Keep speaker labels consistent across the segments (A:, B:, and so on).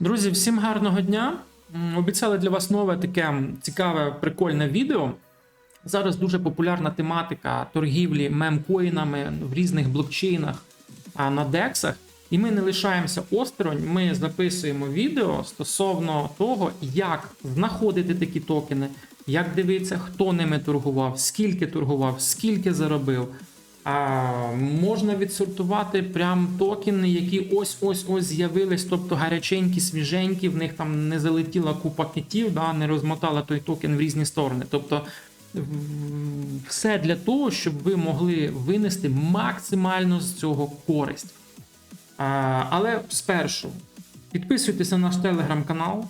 A: Друзі, всім гарного дня. Обіцяли для вас нове таке цікаве, прикольне відео. Зараз дуже популярна тематика торгівлі мемкоїнами в різних блокчейнах на дексах. І ми не лишаємося осторонь. Ми записуємо відео стосовно того, як знаходити такі токени, як дивитися, хто ними торгував, скільки торгував, скільки заробив. Можна відсортувати прям токени, які ось ось ось з'явились, тобто гаряченькі, свіженькі, в них там не залетіла купа китів, да, не розмотала той токен в різні сторони. Тобто все для того, щоб ви могли винести максимально з цього користь. А, але спершу підписуйтесь на наш телеграм-канал.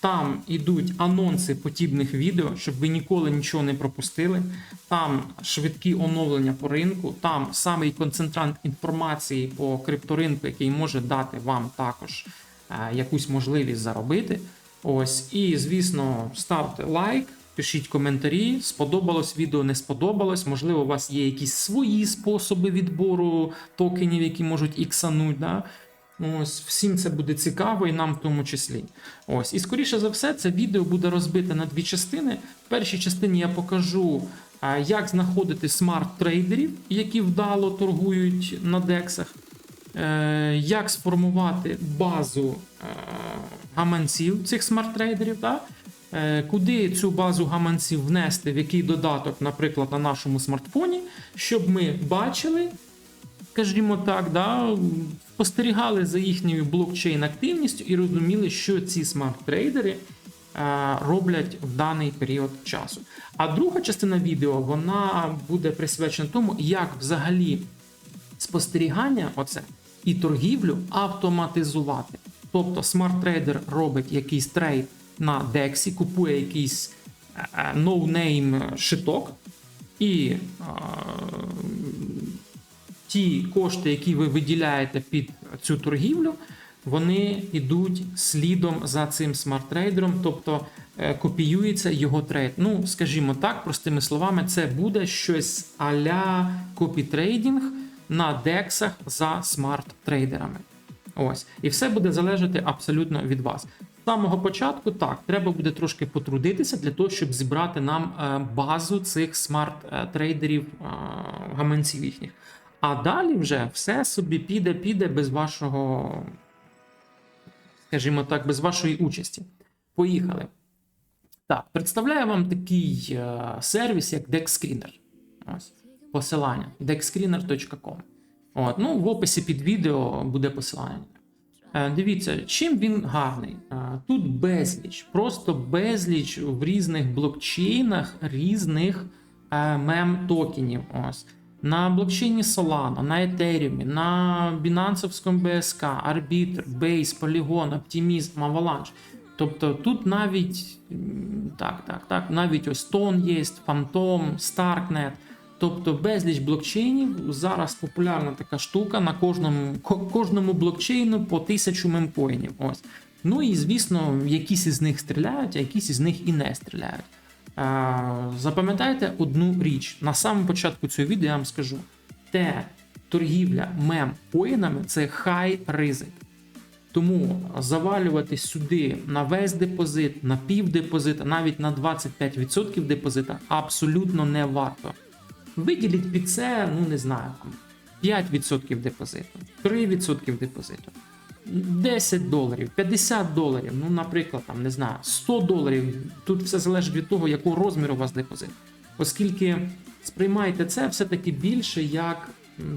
A: Там ідуть анонси подібних відео, щоб ви ніколи нічого не пропустили. Там швидкі оновлення по ринку, там самий концентрант інформації по крипторинку, який може дати вам також е, якусь можливість заробити. Ось, і звісно, ставте лайк, пишіть коментарі. Сподобалось відео, не сподобалось. Можливо, у вас є якісь свої способи відбору токенів, які можуть іксануть. Да? Ось всім це буде цікаво, і нам в тому числі. Ось, і скоріше за все, це відео буде розбите на дві частини. В першій частині я покажу, як знаходити смарт-трейдерів, які вдало торгують на дексах, е, як сформувати базу е, гаманців цих смарт-трейдерів. Да? Е, Куди цю базу гаманців внести, в який додаток, наприклад, на нашому смартфоні, щоб ми бачили, скажімо так, да, спостерігали за їхньою блокчейн активністю і розуміли, що ці смарт-трейдери е, роблять в даний період часу. А друга частина відео вона буде присвячена тому, як взагалі спостерігання, оце і торгівлю автоматизувати. Тобто смарт-трейдер робить якийсь трейд на Дексі, купує якийсь е, е, ноунейм шиток, і ті кошти, які ви виділяєте під цю торгівлю, вони йдуть слідом за цим смарт-трейдером, тобто е, копіюється його трейд. Ну, скажімо так, простими словами, це буде щось а-ля копітрейдинг на дексах за смарт-трейдерами. Ось, і все буде залежати абсолютно від вас. З самого початку так, треба буде трошки потрудитися для того, щоб зібрати нам е, базу цих смарт-трейдерів, е, гаманців їхніх. А далі вже все собі піде, піде без вашого, скажімо так, без вашої участі. Поїхали. Так, представляю вам такий е, сервіс, як DexScreener. Ось посилання dexscreener.com. От, ну, в описі під відео буде посилання. Е, Дивіться, чим він гарний. Е, Тут безліч, просто безліч в різних блокчейнах різних е, мем-токенів. Ось. На блокчейні Solana, на Ethereum, на Binance BSK, Arbiter, Base, Polygon, Optimism, Avalanche. Тобто тут навіть так, так, так, навіть Stone є, Phantom, Starknet. Тобто безліч блокчейнів. Зараз популярна така штука на кожному, кожному блокчейну по тисячу мемкоїнів. Ось. Ну і звісно, якісь із них стріляють, а якісь із них і не стріляють. А, запам'ятайте одну річ. На самому початку цього відео я вам скажу: те торгівля мем-коїнами це хай ризик. Тому завалювати сюди на весь депозит, на пів депозита, навіть на 25% депозита абсолютно не варто. Виділіть під це, ну не знаю, 5% депозиту, 3% депозиту, 10 доларів, 50 доларів, ну, наприклад, там не знаю, 100 доларів. Тут все залежить від того, якого розміру у вас депозит. Оскільки сприймайте це все-таки більше як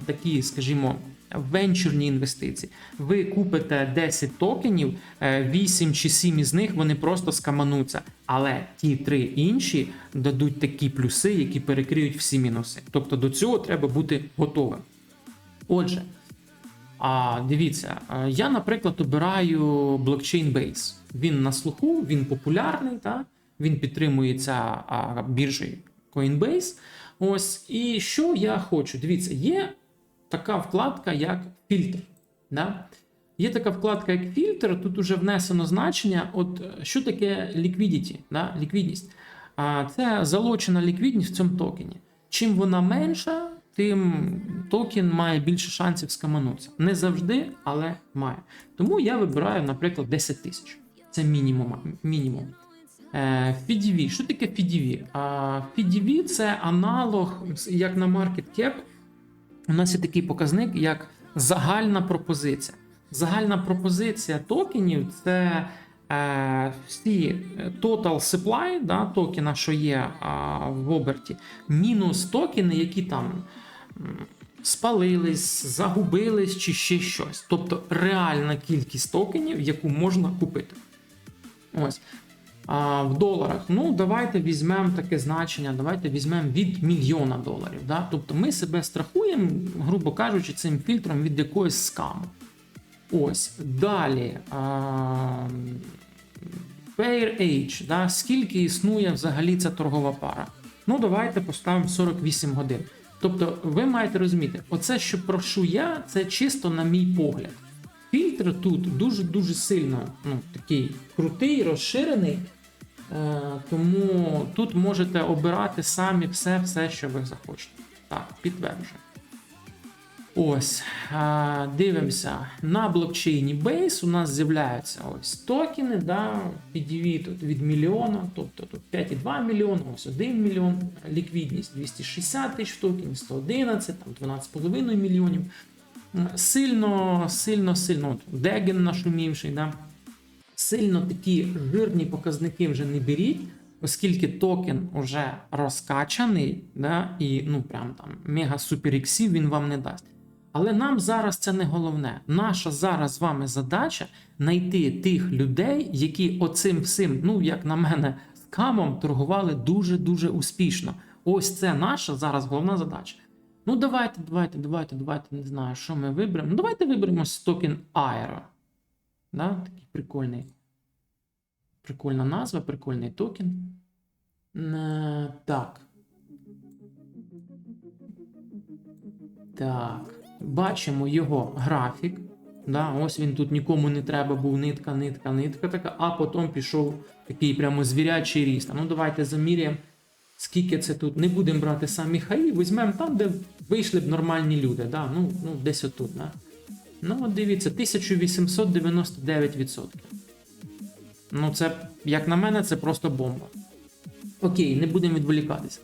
A: такі, скажімо, венчурні інвестиції. Ви купите 10 токенів, е, 8 чи 7 із них вони просто скамануться. Але ті три інші дадуть такі плюси, які перекриють всі мінуси. Тобто до цього треба бути готовим. Отже, а дивіться, е, я, наприклад, обираю блокчейн Base. Він на слуху, він популярний, та? він підтримується біржею Coinbase. Ось, і що я хочу? Дивіться, є така вкладка, як фільтр. Да? Є така вкладка, як фільтр. Тут вже внесено значення. От е, що таке liquidity, да? ліквідність. А це залучена ліквідність в цьому токені. Чим вона менша, тим токен має більше шансів скаманутися. Не завжди, але має. Тому я вибираю, наприклад, 10 тисяч. Це мінімум. мінімум. Е, FDV. Що таке FDV? А, FDV це аналог, як на MarketCap, у нас є такий показник, як загальна пропозиція. Загальна пропозиція токенів це е, всі е, total supply да, токена, що є а, в оберті, мінус токени, які там спалились, загубились чи ще щось. Тобто реальна кількість токенів, яку можна купити. Ось. А, в доларах. Ну, давайте візьмемо таке значення, давайте візьмемо від мільйона доларів. Да? Тобто ми себе страхуємо, грубо кажучи, цим фільтром від якоїсь скаму. Ось. Далі. А, Fair Age, да? скільки існує взагалі ця торгова пара? Ну, давайте поставимо 48 годин. Тобто, ви маєте розуміти, оце, що прошу я, це чисто на мій погляд. Фільтр тут дуже-дуже сильно ну, такий крутий, розширений. Е, тому тут можете обирати самі все, все, що ви захочете. Так, підтверджую. Ось, дивимося. На блокчейні Base у нас з'являються ось токени, да, PDV від мільйона, тобто тут 5,2 мільйона, ось 1 мільйон, ліквідність 260 тисяч токенів, 111, там 12,5 мільйонів. Сильно, сильно, сильно, от Деген нашумівший, да, сильно такі жирні показники вже не беріть, оскільки токен вже розкачаний, да, і ну прям там мега супер іксів він вам не дасть. Але нам зараз це не головне. Наша зараз з вами задача знайти тих людей, які оцим всім, ну як на мене, скамом торгували дуже-дуже успішно. Ось це наша зараз головна задача. Ну, давайте, давайте, давайте, давайте, не знаю, що ми виберемо. Ну, давайте виберемо токен Aero. Да? Такий прикольний. Прикольна назва, прикольний токен. Е, Так. Так. Бачимо його графік. Да, ось він тут нікому не треба був нитка, нитка, нитка така, а потім пішов такий прямо звірячий ріст. Ну давайте заміряємо, скільки це тут. Не будемо брати самі хаї, візьмемо там, де вийшли б нормальні люди. Да? Ну, ну десь отут. Да? Ну, от дивіться, 1899%. Ну, це, як на мене, це просто бомба. Окей, не будемо відволікатися.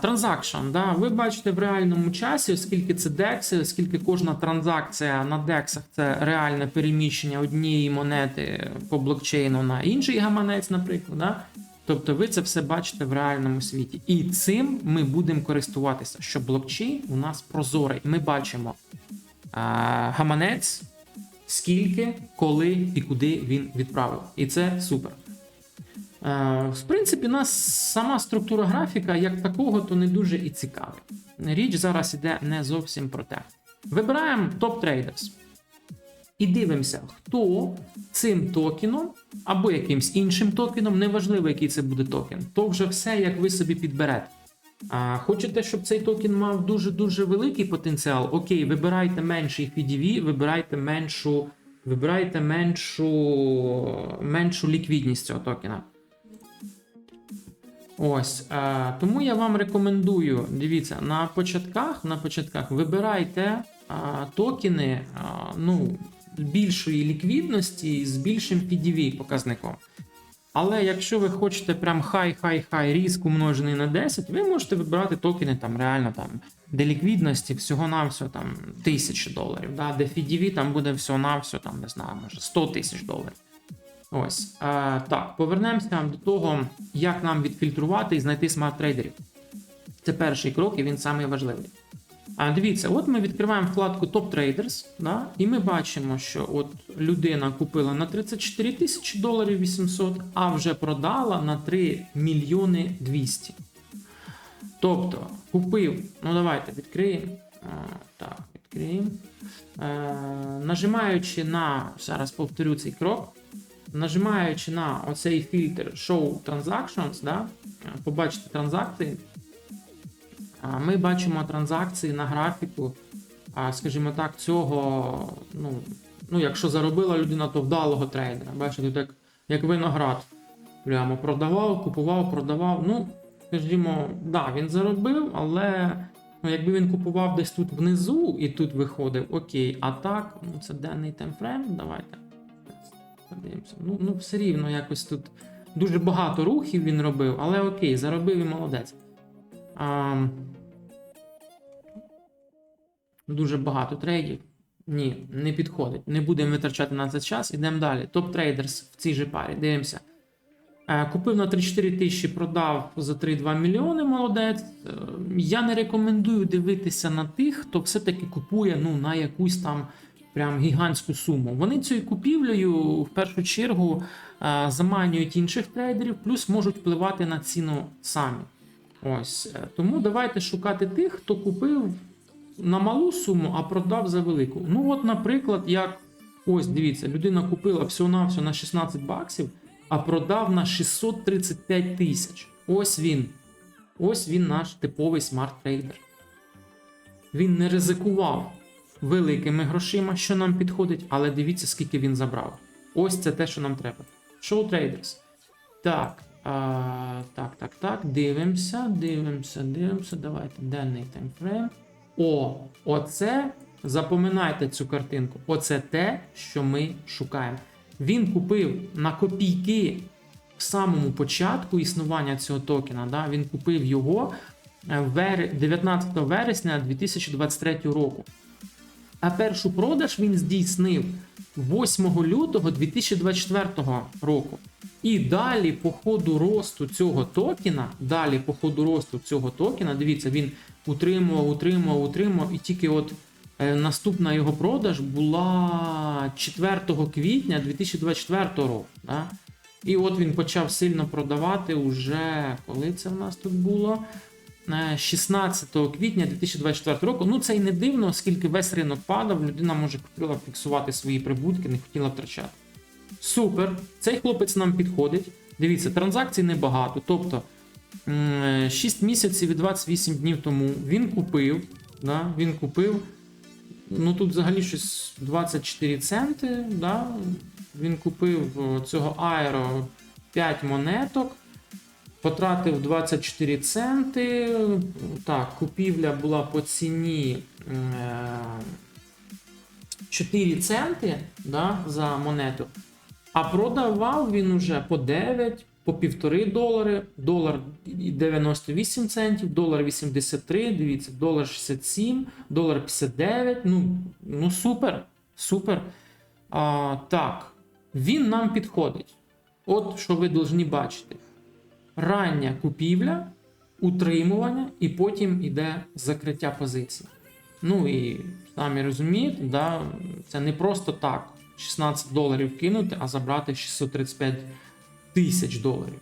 A: Транзакшн, да, ви бачите в реальному часі, оскільки це DEX, оскільки кожна транзакція на DEX це реальне переміщення однієї монети по блокчейну на інший гаманець, наприклад. Да? Тобто ви це все бачите в реальному світі. І цим ми будемо користуватися, що блокчейн у нас прозорий. Ми бачимо а, гаманець, скільки, коли і куди він відправив. І це супер. Е, В принципі, нас сама структура графіка як такого, то не дуже і цікавить. Річ зараз іде не зовсім про те. Вибираємо топ трейдерс і дивимося, хто цим токеном або якимсь іншим токеном, неважливо, який це буде токен, то вже все, як ви собі підберете. А Хочете, щоб цей токен мав дуже-дуже великий потенціал? Окей, вибирайте менший FDV, вибирайте меншу, вибирайте меншу, меншу ліквідність цього токена. Ось е, тому я вам рекомендую. Дивіться, на початках на початках вибирайте е, токени е, ну, більшої ліквідності з більшим PDV показником. Але якщо ви хочете прям хай-хай-хай різк умножений на 10, ви можете вибирати токени там реально там, де ліквідності всього-навсього там тисячі доларів, да, де FDV там буде всього-навсього там, не знаю, може 100 тисяч доларів. Ось а, так, повернемося до того, як нам відфільтрувати і знайти смарт-трейдерів. Це перший крок, і він самий важливий. А дивіться, от ми відкриваємо вкладку Top Traders, да, і ми бачимо, що от людина купила на 34 тисячі доларів 800, а вже продала на 3 мільйони 200. Тобто, купив, ну давайте відкриємо. Так, відкриємо. Е, нажимаючи на, зараз повторю цей крок. Нажимаючи на оцей фільтр Show Transactions, да, побачите транзакції, ми бачимо транзакції на графіку, скажімо так, цього, ну, ну, якщо заробила людина, то вдалого трейдера. Бачите, як, як виноград. Прямо продавав, купував, продавав. Ну, скажімо, да, він заробив, але Ну, якби він купував десь тут внизу і тут виходив, окей. А так, ну це денний таймфрейм, давайте. Подивимося. Ну, ну, все рівно якось тут дуже багато рухів він робив, але окей, заробив і молодець. А, дуже багато трейдів. Ні, не підходить. Не будемо витрачати на це час. Ідемо далі. Топ трейдерс в цій же парі. Дивимося. Е, Купив на 3-4 тисячі, продав за 3-2 мільйони. Молодець. Е, Я не рекомендую дивитися на тих, хто все-таки купує ну, на якусь там прям гігантську суму. Вони цією купівлею в першу чергу заманюють інших трейдерів, плюс можуть впливати на ціну самі. Ось тому давайте шукати тих, хто купив на малу суму, а продав за велику. Ну, от, наприклад, як ось дивіться, людина купила всього-навсього на 16 баксів, а продав на 635 тисяч. Ось він. Ось він наш типовий смарт-трейдер. Він не ризикував великими грошима, що нам підходить, але дивіться, скільки він забрав. Ось це те, що нам треба. Show Traders. Так. А, так, так, так. Дивимося, дивимося, дивимося. Давайте. Денний таймфрейм. О, оце. Запоминайте цю картинку. Оце те, що ми шукаємо. Він купив на копійки в самому початку існування цього токена. Да? Він купив його е, в вер- 19 вересня 2023 року. А першу продаж він здійснив 8 лютого 2024 року. І далі по ходу росту цього токена, далі по ходу росту цього токена, дивіться, він утримував, утримував, утримував, і тільки от е, наступна його продаж була 4 квітня 2024 року. Да? І от він почав сильно продавати уже, коли це в нас тут було? Е, 16 квітня 2024 року. Ну це й не дивно, оскільки весь ринок падав, людина може хотіла фіксувати свої прибутки, не хотіла втрачати. Супер, цей хлопець нам підходить. Дивіться, транзакцій небагато. Тобто 6 місяців і 28 днів тому він купив. Да, він купив. Ну тут взагалі щось 24 центи. Да, він купив цього аеро 5 монеток. Потратив 24 центи. Так, купівля була по ціні е, 4 центи да, за монету. А продавав він уже по 9, по 1,5 долари, долар 98 центів, долар 83, дивіться, долар 67, долар 59. Ну, ну супер, супер. А, так, він нам підходить. От що ви повинні бачити. Рання купівля, утримування, і потім йде закриття позицій. Ну і самі розумієте, да, це не просто так 16 доларів кинути, а забрати 635 тисяч доларів.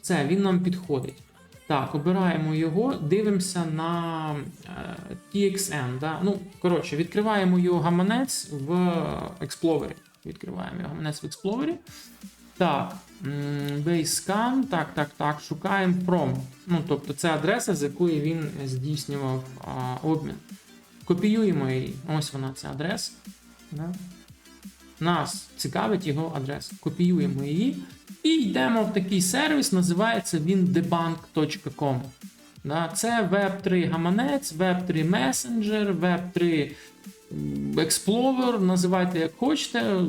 A: Це він нам підходить. Так, обираємо його, дивимося на е, TXN. Да? Ну, коротше, відкриваємо його гаманець в Explorer. Відкриваємо його гаманець в Explorer. Так, Basecamp, так, так, так, шукаємо From. Ну, тобто це адреса, з якої він здійснював а, обмін. Копіюємо її. Ось вона, ця адреса. Да? Нас цікавить його адреса. Копіюємо її. І йдемо в такий сервіс, називається він debunk.com. Да? Це Web3 гаманець, Web3 Messenger, Web3 Explorer, називайте як хочете.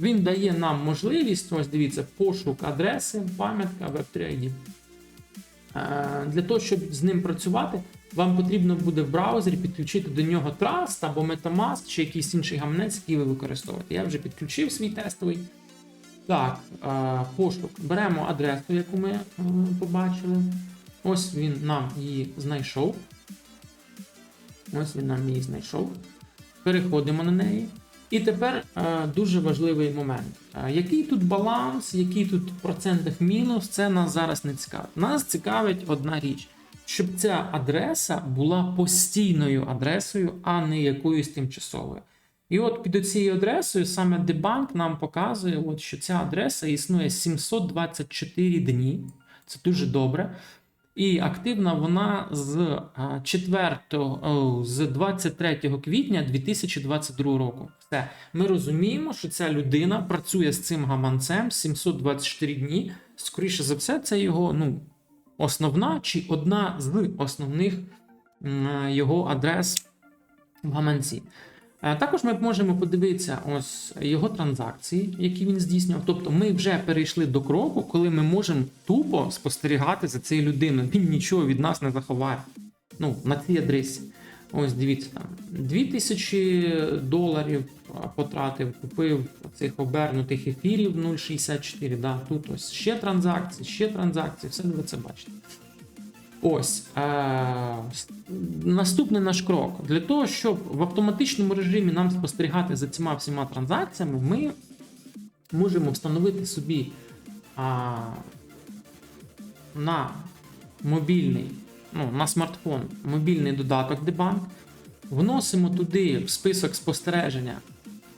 A: Він дає нам можливість, ось дивіться, пошук адреси, пам'ятка Web3 ID. Е, Для того, щоб з ним працювати, вам потрібно буде в браузері підключити до нього Trust або Metamask чи якийсь інший гаманець, який ви використовуєте. Я вже підключив свій тестовий. Так, е, пошук. Беремо адресу, яку ми е, побачили. Ось він нам її знайшов. Ось він нам її знайшов. Переходимо на неї. І тепер е, дуже важливий момент. Е, який тут баланс, який тут в процентах мінус, це нас зараз не цікавить. Нас цікавить одна річ, щоб ця адреса була постійною адресою, а не якоюсь тимчасовою. І от під цією адресою саме Debunk нам показує, от, що ця адреса існує 724 дні. Це дуже добре. І активна вона з 4, з 23 квітня 2022 року. Все. Ми розуміємо, що ця людина працює з цим гаманцем 724 дні. Скоріше за все, це його ну, основна чи одна з основних його адрес в гаманці. Е, Також ми можемо подивитися ось його транзакції, які він здійснював. Тобто ми вже перейшли до кроку, коли ми можемо тупо спостерігати за цією людиною. Він нічого від нас не заховає. Ну, на цій адресі. Ось дивіться там 2000 доларів потратив, купив цих обернутих ефірів 0,64. Да, тут ось ще транзакції, ще транзакції, все ви це бачите. Ось е- наступний наш крок. Для того, щоб в автоматичному режимі нам спостерігати за цими всіма транзакціями, ми можемо встановити собі а, на мобільний, ну, на смартфон мобільний додаток Дебанк, вносимо туди в список спостереження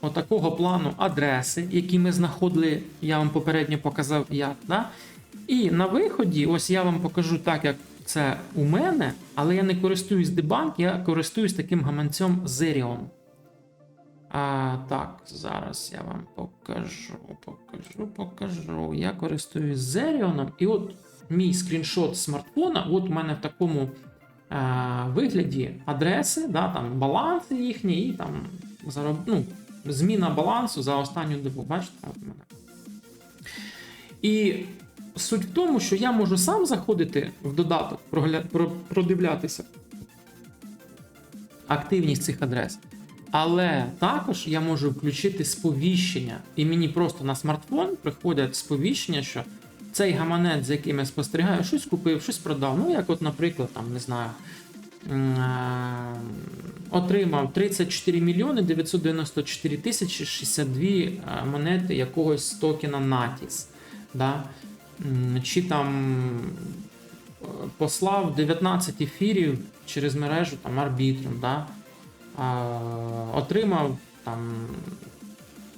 A: отакого плану адреси, які ми знаходили, я вам попередньо показав як. Да? І на виході, ось я вам покажу так, як це у мене, але я не користуюсь Дебанк, я користуюсь таким гаманцем Zerion. А, так, зараз я вам покажу, покажу, покажу. Я користуюсь Zerion, і от мій скріншот смартфона, от у мене в такому а, вигляді адреси, да, там баланси їхні, і там зароб... ну, зміна балансу за останню добу. Бачите, от мене. І суть в тому, що я можу сам заходити в додаток, продивлятися активність цих адрес. Але також я можу включити сповіщення, і мені просто на смартфон приходять сповіщення, що цей гаманець, за яким я спостерігаю, щось купив, щось продав. Ну, як, от, наприклад, там, не знаю, е, отримав 34 мільйони 994 тисячі 62 е, монети якогось токена Natis. Да? Чи там е, послав 19 ефірів через мережу там арбітром, да? а, отримав там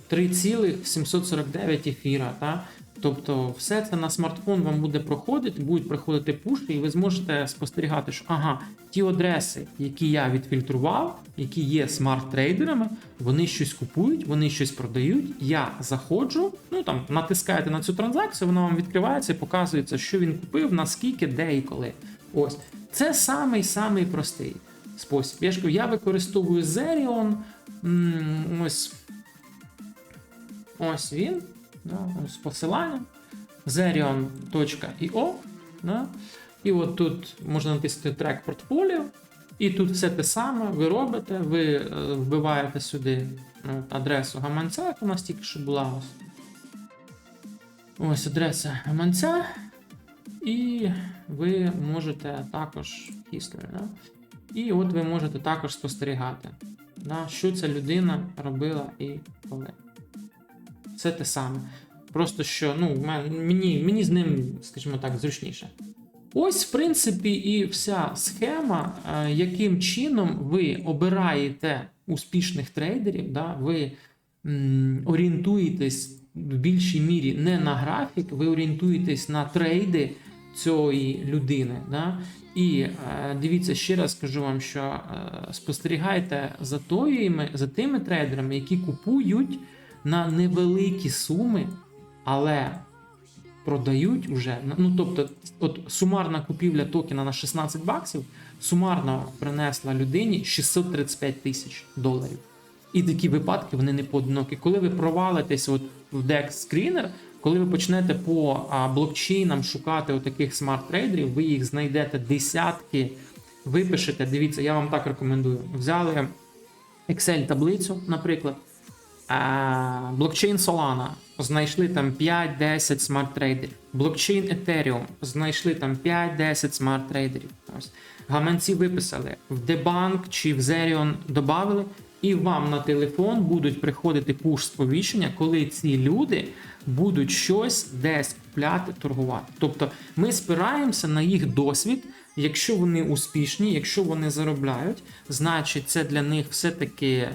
A: 3,749 ефіра. Та? Тобто все це на смартфон вам буде проходити, будуть приходити пушки, і ви зможете спостерігати, що ага, ті адреси, які я відфільтрував, які є смарт-трейдерами, вони щось купують, вони щось продають. Я заходжу, ну там натискаєте на цю транзакцію, вона вам відкривається і показується, що він купив, наскільки, де і коли. Ось це самий самий простий спосіб. Я ж кажу, я використовую Zerion. Ось ось він. Да, ось посилання. Zerion.io. Да, і от тут можна натиснути трек портфоліо. І тут все те саме ви робите, ви е, вбиваєте сюди ну, адресу гаманця, як у нас тільки що була. Ось адреса гаманця. І ви можете також history, да? І от ви можете також спостерігати, да, що ця людина робила і коли. Все те саме. Просто що ну, мені, мені з ним, скажімо так, зручніше. Ось, в принципі, і вся схема, е, яким чином ви обираєте успішних трейдерів, да, ви орієнтуєтесь в більшій мірі не на графік, ви орієнтуєтесь на трейди цієї людини. Да? І е, дивіться, ще раз скажу вам, що е, спостерігайте за, тої, за тими трейдерами, які купують на невеликі суми, але продають уже. Ну тобто, от сумарна купівля токена на 16 баксів сумарно принесла людині 635 тисяч доларів. І такі випадки вони не поодинокі. Коли ви провалитесь от в DEX Screener, коли ви почнете по блокчейнам шукати отаких смарт-трейдерів, ви їх знайдете десятки, випишете. Дивіться, я вам так рекомендую. Взяли Excel-таблицю, наприклад, блокчейн Solana, знайшли там 5-10 смарт-трейдерів. Блокчейн Ethereum, знайшли там 5-10 смарт-трейдерів. Гаманці виписали, в Debunk чи в Zerion додали, і вам на телефон будуть приходити пуш-сповіщення, коли ці люди будуть щось десь купляти, торгувати. Тобто ми спираємося на їх досвід. Якщо вони успішні, якщо вони заробляють, значить це для них все-таки е,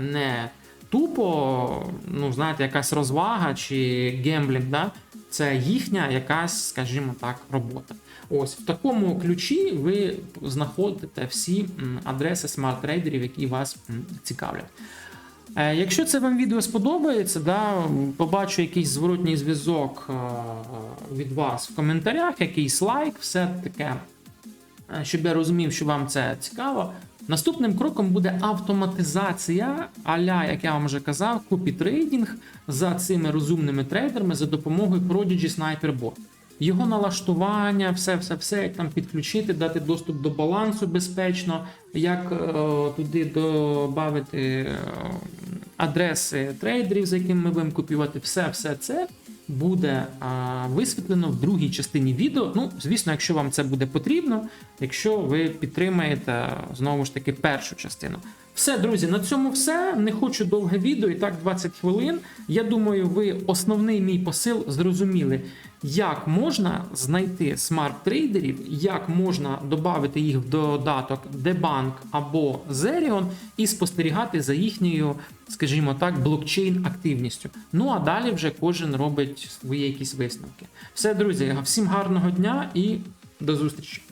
A: не тупо, ну знаєте, якась розвага чи гемблінг, да? це їхня якась, скажімо так, робота. Ось в такому ключі ви знаходите всі адреси смарт-трейдерів, які вас цікавлять. Е, Якщо це вам відео сподобається, да, побачу якийсь зворотній зв'язок е, від вас в коментарях, якийсь лайк, все таке. е, щоб я розумів, що вам це цікаво. Наступним кроком буде автоматизація, аля, як я вам вже казав, копі-трейдинг за цими розумними трейдерами за допомогою Prodigy Sniper Bot. Його налаштування, все, все, все, як там підключити, дати доступ до балансу безпечно, як е, туди додати е, адреси трейдерів, за якими ми будемо копіювати, все, все це буде а, висвітлено в другій частині відео. Ну, звісно, якщо вам це буде потрібно, якщо ви підтримаєте знову ж таки першу частину. Все, друзі, на цьому все. Не хочу довге відео, і так 20 хвилин. Я думаю, ви основний мій посил зрозуміли, як можна знайти смарт-трейдерів, як можна додати їх в додаток Debank або Zerion і спостерігати за їхньою, скажімо так, блокчейн активністю. Ну а далі вже кожен робить свої якісь висновки. Все, друзі, всім гарного дня і до зустрічі!